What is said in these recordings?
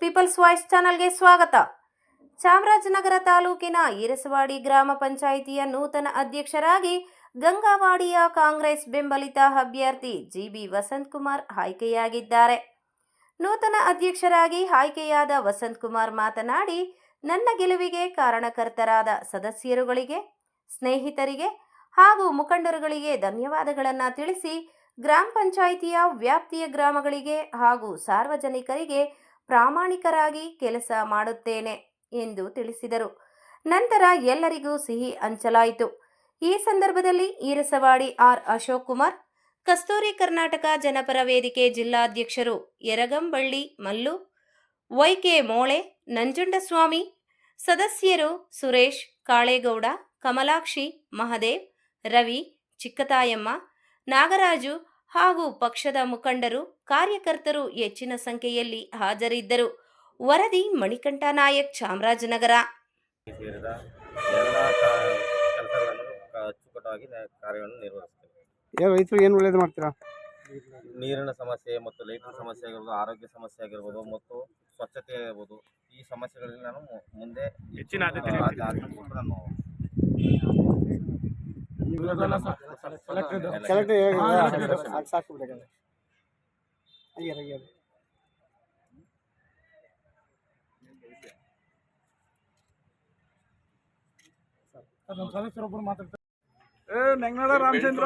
People's voice ಚಾನಲ್ಗೆ ಸ್ವಾಗತ. ಚಾಮರಾಜನಗರ ತಾಲೂಕಿನ ಈರಸವಾಡಿ ಗ್ರಾಮ ಪಂಚಾಯಿತಿಯ ನೂತನ ಅಧ್ಯಕ್ಷರಾಗಿ ಗಂಗಾವಾಡಿಯ ಕಾಂಗ್ರೆಸ್ ಬೆಂಬಲಿತ ಅಭ್ಯರ್ಥಿ ಜಿಬಿ ವಸಂತಕುಮಾರ್ ಆಯ್ಕೆಯಾಗಿದ್ದಾರೆ. ನೂತನ ಅಧ್ಯಕ್ಷರಾಗಿ ಆಯ್ಕೆಯಾದ ವಸಂತ್ ಕುಮಾರ್ ಮಾತನಾಡಿ, ನನ್ನ ಗೆಲುವಿಗೆ ಕಾರಣಕರ್ತರಾದ ಸದಸ್ಯರುಗಳಿಗೆ, ಸ್ನೇಹಿತರಿಗೆ ಹಾಗೂ ಮುಖಂಡರುಗಳಿಗೆ ಧನ್ಯವಾದಗಳನ್ನು ತಿಳಿಸಿ ಗ್ರಾಮ ಪಂಚಾಯಿತಿಯ ವ್ಯಾಪ್ತಿಯ ಗ್ರಾಮಗಳಿಗೆ ಹಾಗೂ ಸಾರ್ವಜನಿಕರಿಗೆ ಪ್ರಾಮಾಣಿಕರಾಗಿ ಕೆಲಸ ಮಾಡುತ್ತೇನೆ ಎಂದು ತಿಳಿಸಿದರು. ನಂತರ ಎಲ್ಲರಿಗೂ ಸಿಹಿ ಹಂಚಲಾಯಿತು. ಈ ಸಂದರ್ಭದಲ್ಲಿ ಈರಸವಾಡಿ ಆರ್ ಅಶೋಕ್ ಕುಮಾರ್, ಕಸ್ತೂರಿ ಕರ್ನಾಟಕ ಜನಪರ ವೇದಿಕೆ ಜಿಲ್ಲಾಧ್ಯಕ್ಷರು ಯರಗಂಬಳ್ಳಿ ಮಲ್ಲು, ವೈಕೆ ಮೋಳೆ, ನಂಜುಂಡಸ್ವಾಮಿ, ಸದಸ್ಯರು ಸುರೇಶ್ ಕಾಳೇಗೌಡ, ಕಮಲಾಕ್ಷಿ ಮಹದೇವ್, ರವಿ ಚಿಕ್ಕತಾಯಮ್ಮ, ನಾಗರಾಜು ಹಾಗೂ ಪಕ್ಷದ ಮುಖಂಡರು ಕಾರ್ಯಕರ್ತರು ಹೆಚ್ಚಿನ ಸಂಖ್ಯೆಯಲ್ಲಿ ಹಾಜರಿದ್ದರು. ವರದಿ ಮಣಿಕಂಠ ನಾಯಕ್ ಚಾಮರಾಜನಗರ. ಅಚ್ಚುಕಟ್ಟಾಗಿ ಕಾರ್ಯಗಳನ್ನು ನಿರ್ವಹಿಸ್ತೇವೆ. ಏನು ರೈತರು ಏನು ಒಳ್ಳೇದು ಮಾಡ್ತೀರಾ? ನೀರಿನ ಸಮಸ್ಯೆ ಮತ್ತು ಲೈಟಿನ ಸಮಸ್ಯೆ ಆಗಿರ್ಬೋದು ಆರೋಗ್ಯ ಸಮಸ್ಯೆ ಆಗಿರ್ಬೋದು ಮತ್ತು ಸ್ವಚ್ಛತೆ ಇರ್ಬೋದು ಈ ಸಮಸ್ಯೆಗಳಲ್ಲಿ ನಾನು ಮುಂದೆ ಹೆಚ್ಚಿನ ಆದ್ಯತೆ ಆ- ಆ- ಆದ್ಯತೆ ನಾನು ಕಲೆಕ್ಟ್ ಹಾ. ಅದು ಸಾಕು ಬಿಡಕ್ಕೆ ಆಗ್ಯಾರ ಆಗ್ಯಾರ ಏ ನೆಂಗನಾಳ ರಾಮಚಂದ್ರ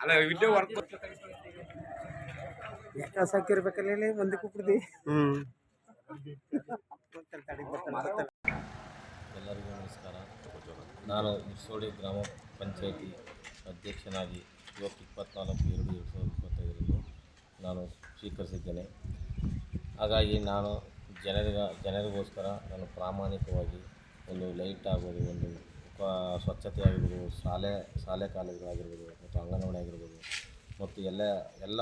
ಅಲ್ಲ ವಿಡಿಯೋ ವರ್ಕ್ ಎಷ್ಟು ಸಾಕಿರ್ಬೇಕಲ್ಲ ಎಲ್ಲರಿಗೂ ನಮಸ್ಕಾರ. ನಾನು ಇರ್ಸೋಡಿ ಗ್ರಾಮ ಪಂಚಾಯಿತಿ ಅಧ್ಯಕ್ಷನಾಗಿ ಇವತ್ತು ಇಪ್ಪತ್ನಾಲ್ಕು ಎರಡು ಎರಡು ಸಾವಿರದ ಇಪ್ಪತ್ತೈದರಂದು ನಾನು ಸ್ವೀಕರಿಸಿದ್ದೇನೆ. ಹಾಗಾಗಿ ನಾನು ಜನರಿಗ, ಜನರಿಗೋಸ್ಕರ ನಾನು ಪ್ರಾಮಾಣಿಕವಾಗಿ ಒಂದು ಲೈಟ್ ಆಗ್ಬೋದು, ಒಂದು ಕ- ಸ್ವಚ್ಛತೆ ಆಗಿರ್ಬೋದು, ಶಾಲೆ ಶಾಲೆ ಕಾಲೇಜುಗಳಾಗಿರ್ಬೋದು, ಮತ್ತು ಅಂಗನವಾಡಿ ಆಗಿರ್ಬೋದು, ಮತ್ತು ಎಲ್ಲ ಎಲ್ಲ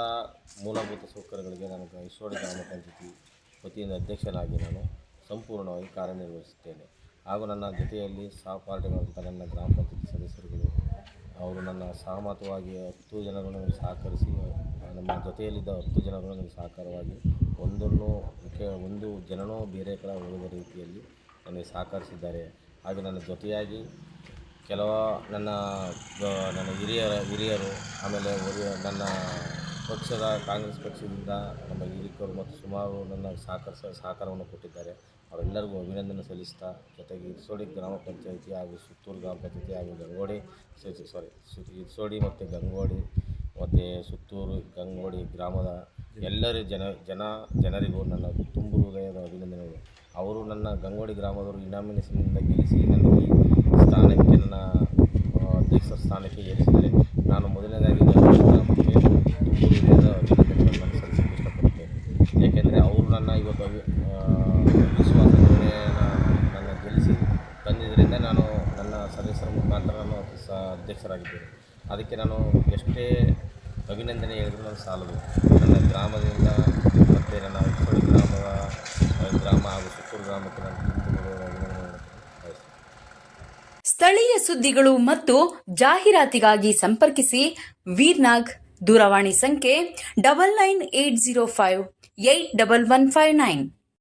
ಮೂಲಭೂತ ಸೌಕರ್ಯಗಳಿಗೆ ನಾನು ಇರ್ಸೋಡಿ ಗ್ರಾಮ ಪಂಚಾಯತಿ ವತಿಯಿಂದ ಅಧ್ಯಕ್ಷನಾಗಿ ನಾನು ಸಂಪೂರ್ಣವಾಗಿ ಕಾರ್ಯನಿರ್ವಹಿಸುತ್ತೇನೆ. ಹಾಗೂ ನನ್ನ ಜೊತೆಯಲ್ಲಿ ಸಹಪಾಠಿಗಳಂಥ ನನ್ನ ಗ್ರಾಮ ಪಂಚಾಯತಿ ಸದಸ್ಯರುಗಳು ಅವರು ನನ್ನ ಸಹಮತವಾಗಿ ಹತ್ತು ಜನರು ನನಗೆ ಸಹಕರಿಸಿ ನಮ್ಮ ಜೊತೆಯಲ್ಲಿದ್ದ ಹತ್ತು ಜನರು ನನಗೆ ಸಹಕಾರವಾಗಿ ಒಂದನ್ನು ಒಂದು ಜನನೋ ಬೇರೆ ಕಡೆ ಹೋಗುವ ರೀತಿಯಲ್ಲಿ ನನಗೆ ಸಹಕರಿಸಿದ್ದಾರೆ. ಹಾಗೆ ನನ್ನ ಜೊತೆಯಾಗಿ ಕೆಲವು ನನ್ನ ನನ್ನ ಹಿರಿಯರ, ಹಿರಿಯರು, ಆಮೇಲೆ ನನ್ನ ಪಕ್ಷದ, ಕಾಂಗ್ರೆಸ್ ಪಕ್ಷದಿಂದ ನಮ್ಮ ಹಿರಿಕರು ಮತ್ತು ಸುಮಾರು ನನ್ನ ಸಹಕರಿಸ ಸಹಕಾರವನ್ನು ಕೊಟ್ಟಿದ್ದಾರೆ. ಅವರೆಲ್ಲರಿಗೂ ಅಭಿನಂದನೆ ಸಲ್ಲಿಸ್ತಾ, ಜೊತೆಗೆ ಇರ್ಸೋಡಿ ಗ್ರಾಮ ಪಂಚಾಯಿತಿ ಹಾಗೂ ಸುತ್ತೂರು ಗ್ರಾಮ ಪಂಚಾಯಿತಿ ಹಾಗೂ ಗಂಗೋಡಿ ಸಾರಿ ಇರ್ಸೋಡಿ ಮತ್ತು ಗಂಗೋಡಿ ಮತ್ತು ಸುತ್ತೂರು, ಗಂಗೋಡಿ ಗ್ರಾಮದ ಎಲ್ಲರೂ ಜನ ಜನ, ಜನರಿಗೂ ನನ್ನ ತುಂಬು ಹೃದಯದ ಅಭಿನಂದನೆಗಳು. ಅವರು ನನ್ನ ಗಂಗೋಡಿ ಗ್ರಾಮದವರು ಇನಾಮಿನೇಷನ್ನಿಂದ ಗೆಲ್ಲಿಸಿ ನನ್ನ ಈ ಸ್ಥಾನಕ್ಕೆ ನನ್ನ ಅಧ್ಯಕ್ಷ ಸ್ಥಾನಕ್ಕೆ ಏರಿಸಿದರೆ ನಾನು ಮೊದಲನೇದಾಗಿ ಗಂಗೋಡಿ ಗ್ರಾಮಕ್ಕೆ ತುಂಬು ಹೃದಯದ ಅಭಿನಂದನೆಗಳನ್ನು ಸಲ್ಲಿಸಕ್ಕೆ ಇಷ್ಟಪಡುತ್ತೇನೆ ಏಕೆಂದರೆ ಅವರು ನನ್ನ ಇವತ್ತು ಅಭಿ ವಿಶ್ವಾಸದೊಡನೆ ನನ್ನ ಗೆಲ್ಲಿಸಿ ತಂದಿದ್ದರಿಂದ ನಾನು ನನ್ನ ಸದಸ್ಯರ ಮುಖಾಂತರ ನಾನು ಸ ಅಧ್ಯಕ್ಷರಾಗಿದ್ದೇನೆ. ಅದಕ್ಕೆ ನಾನು ಎಷ್ಟೇ ಅಭಿನಂದನೆ ಹೇಳಿದ್ರು ನಾನು ಸಾಲದು. ನನ್ನ ಗ್ರಾಮದಿಂದ ಮತ್ತು ನನ್ನ ಇಟ್ಕೊಳ್ಳಿ ಗ್ರಾಮದ ಗ್ರಾಮ ಹಾಗೂ ಸುತ್ತೂರು ಗ್ರಾಮಕ್ಕೆ ನಾನು ಸ್ಥಳೀಯ ಸುದ್ದಿಗಳು ಮತ್ತು ಜಾಹೀರಾತಿಗಾಗಿ ಸಂಪರ್ಕಿಸಿ ವೀರ್ನಾಗ್, ದೂರವಾಣಿ ಸಂಖ್ಯೆ double nine eight zero five eight double one five nine.